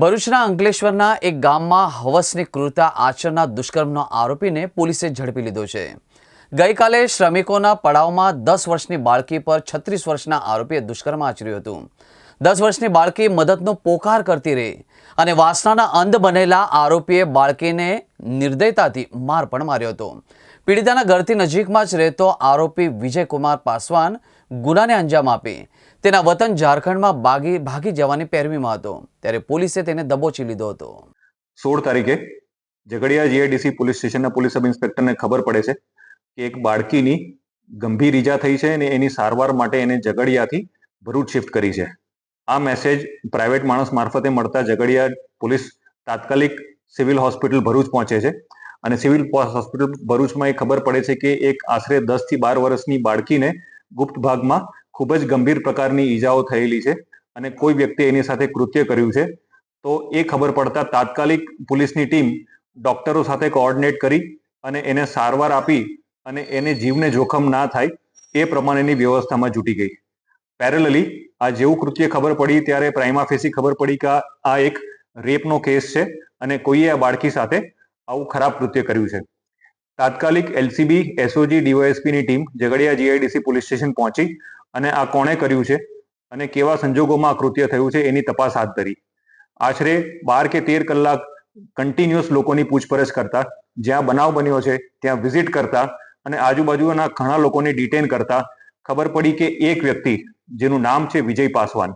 ભરૂચના અંકલેશ્વરના એક ગામમાં હવસની ક્રૂરતા આચરના દુષ્કર્મનો આરોપીને પોલીસે ઝડપી લીધો છે. ગઈકાલે શ્રમિકોના પડાવમાં દસ વર્ષની બાળકી પર છત્રીસ વર્ષના આરોપીએ દુષ્કર્મ આચર્યું હતું. દસ વર્ષની બાળકી મદદનો પોકાર કરતી રહી અને વાસનાના અંધ બનેલા આરોપીએ બાળકીને નિર્દયતાથી માર પણ માર્યો હતો. પીડિતાના ઘરથી નજીકમાં જ રહેતો આરોપી વિજયકુમાર પાસવાન ગુનાને અંજામ આપી તેના વતન ઝારખંડમાં ભાગી ભાગી જવાની પેરવીમાં હતો. ત્યારે પોલીસે તેને દબોચી લીધો હતો. સોળ તારીખે ઝઘડિયા જીઆઈડીસી પોલીસ સ્ટેશનના પોલીસ સબ ઇન્સ્પેક્ટરને ખબર પડે છે કે એક બાળકીની ગંભીર ઈજા થઈ છે અને એની સારવાર માટે એને ઝઘડિયાથી ભરૂચ શિફ્ટ કરી છે. આ મેસેજ પ્રાઇવેટ માણસ મારફતે મળતા ઝઘડિયા પોલીસ તાત્કાલિક સિવિલ હોસ્પિટલ ભરૂચ પહોંચે છે અને સિવિલ હોસ્પિટલ ભરૂચમાં એ ખબર પડે છે કે એક આશરે દસથી બાર વર્ષની બાળકીને ગુપ્ત ભાગમાં ખૂબ જ ગંભીર પ્રકારની ઈજાઓ થયેલી છે અને કોઈ વ્યક્તિ એની સાથે કૃત્ય કર્યું છે. તો એ ખબર પડતા તાત્કાલિક પોલીસની ટીમ ડોક્ટરો સાથે કોઓર્ડિનેટ કરી અને એને સારવાર આપી અને એને જીવને જોખમ ના થાય એ પ્રમાણેની વ્યવસ્થામાં જૂટી ગઈ. પેરેલલી આ જેવું કૃત્ય ખબર પડી ત્યારે પ્રાઇમા ફેસી ખબર પડી કે આ- એક રેપનો કેસ છે અને કોઈએ આ બાળકી સાથે આવું ખરાબ કૃત્ય કર્યું છે. તાત્કાલિક LCB, SOG, ડીવાયએસપીની team Jhagadia GIDC police station પહોંચી અને આ કોણે કર્યું છે? અને કેવા સંજોગોમાં આ કૃત્ય થયું છે? એની તપાસ હાથ ધરી. આશરે બાર કે તેર કલાક કન્ટિન્યુઅસ લોકોની પૂછપરછ કરતા, જ્યાં બનાવ બન્યો છે, ત્યાં વિઝિટ કરતા અને આજુબાજુના ઘણા લોકોને ડિટેન કરતા, ખબર પડી કે એક વ્યક્તિ, જેનું નામ છે વિજય પાસવાન.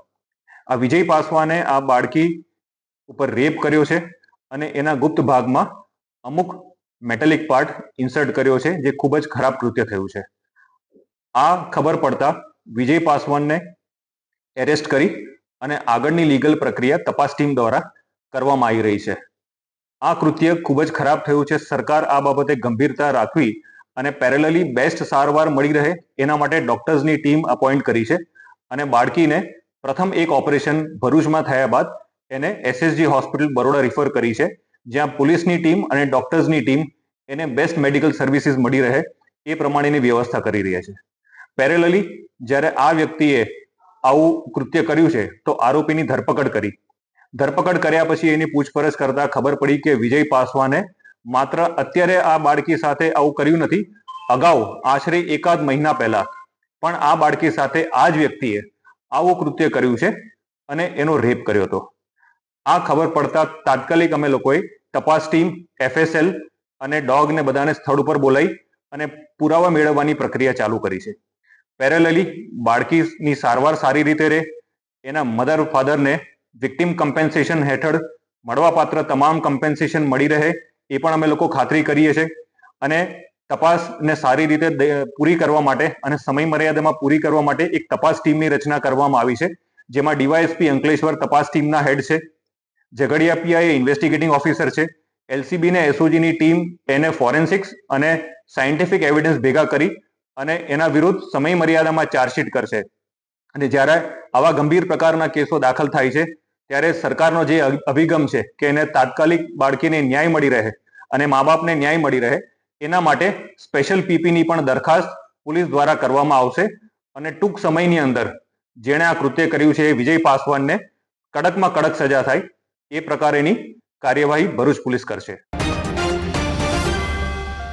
આ વિજય પાસવાને આ બાળકી ઉપર રેપ કર્યો છે અને એના ગુપ્ત ભાગમાં અમુક મેટેલિક પાર્ટ ઇન્સર્ટ કર્યો છે, જે ખૂબ જ ખરાબ કૃત્ય થયું છે. આ ખબર પડતા વિજય પાસવાનને એરેસ્ટ કરી અને આગળની લીગલ પ્રક્રિયા તપાસ ટીમ દ્વારા કરવામાં આવી રહી છે. આ કૃત્ય ખૂબ જ ખરાબ થયું છે. સરકાર આ બાબતે ગંભીરતા રાખવી અને પેરેલલી બેસ્ટ સારવાર મળી રહે એના માટે ડોક્ટર્સની ટીમ અપોઇન્ટ કરી છે અને બાળકીને પ્રથમ એક ઓપરેશન ભરૂચમાં થયા બાદ એને એસએસજી હોસ્પિટલ બરોડા રિફર કરી છે, જ્યાં પોલીસની ટીમ અને ડોક્ટર્સની ટીમ એને બેસ્ટ મેડિકલ સર્વિસીસ મળી રહે એ પ્રમાણેની વ્યવસ્થા કરી રહ્યા છે. પેરેલલી જ્યારે આ વ્યક્તિએ આવું કૃત્ય કર્યું છે, તો આરોપીની ધરપકડ કરી. ધરપકડ કર્યા પછી એની પૂછપરછ કરતા ખબર પડી કે વિજય પાસવાને માત્ર અત્યારે આ બાળકી સાથે આવું કર્યું નથી, અગાઉ આશરે એકાદ મહિના પહેલા પણ આ બાળકી સાથે આ જ વ્યક્તિએ આવું કૃત્ય કર્યું છે અને એનો રેપ કર્યો હતો. આ ખબર પડતા તાત્કાલિક અમે લોકોએ તપાસ ટીમ, એફએસએલ અને ડોગને બધાને સ્થળ ઉપર બોલાવી અને પુરાવા મેળવવાની પ્રક્રિયા ચાલુ કરી છે. પેરેલલી બાળકીની સારવાર સારી રીતે રહે. એના મધર ફાધરને વિક્ટિમ કમ્પેન્સેશન હેઠળ મળવાપાત્ર તમામ કમ્પેન્સેશન મળી રહે. એ પણ અમે લોકો ખાતરી કરીએ છીએ. અને તપાસને સારી રીતે પૂરી કરવા માટે અને સમય મર્યાદામાં પૂરી કરવા માટે એક તપાસ ટીમની રચના કરવામાં આવી છે. જેમાં ડીવાયએસપી અંકલેશ્વર તપાસ ટીમના હેડ છે. ઝઘડિયા પીઆઈ ઇન્વેસ્ટિગેટિંગ ઓફિસર છે. એલસીબી ને એસઓજીની ટીમ, એને ફોરેન્સિક્સ અને સાયન્ટિફિક એવિડન્સ ભેગા કરી અને એના વિરુદ્ધ સમય મર્યાદામાં ચાર્જશીટ કરશે. અને જ્યારે આવા ગંભીર પ્રકારના કેસો દાખલ થાય છે, ત્યારે સરકારનો જે અભિગમ છે કે એને તાત્કાલિક બાળકીને ન્યાય મળી રહે અને મા બાપને ન્યાય મળી રહે, એના માટે સ્પેશિયલ પીપીની પણ દરખાસ્ત પોલીસ દ્વારા કરવામાં આવશે. અને ટૂંક સમયની અંદર જેણે આ કૃત્ય કર્યું છે એ વિજય પાસવાનને કડકમાં કડક સજા થાય, એ પ્રકારેની કાર્યવાહી ભરૂચ પોલીસ કરશે.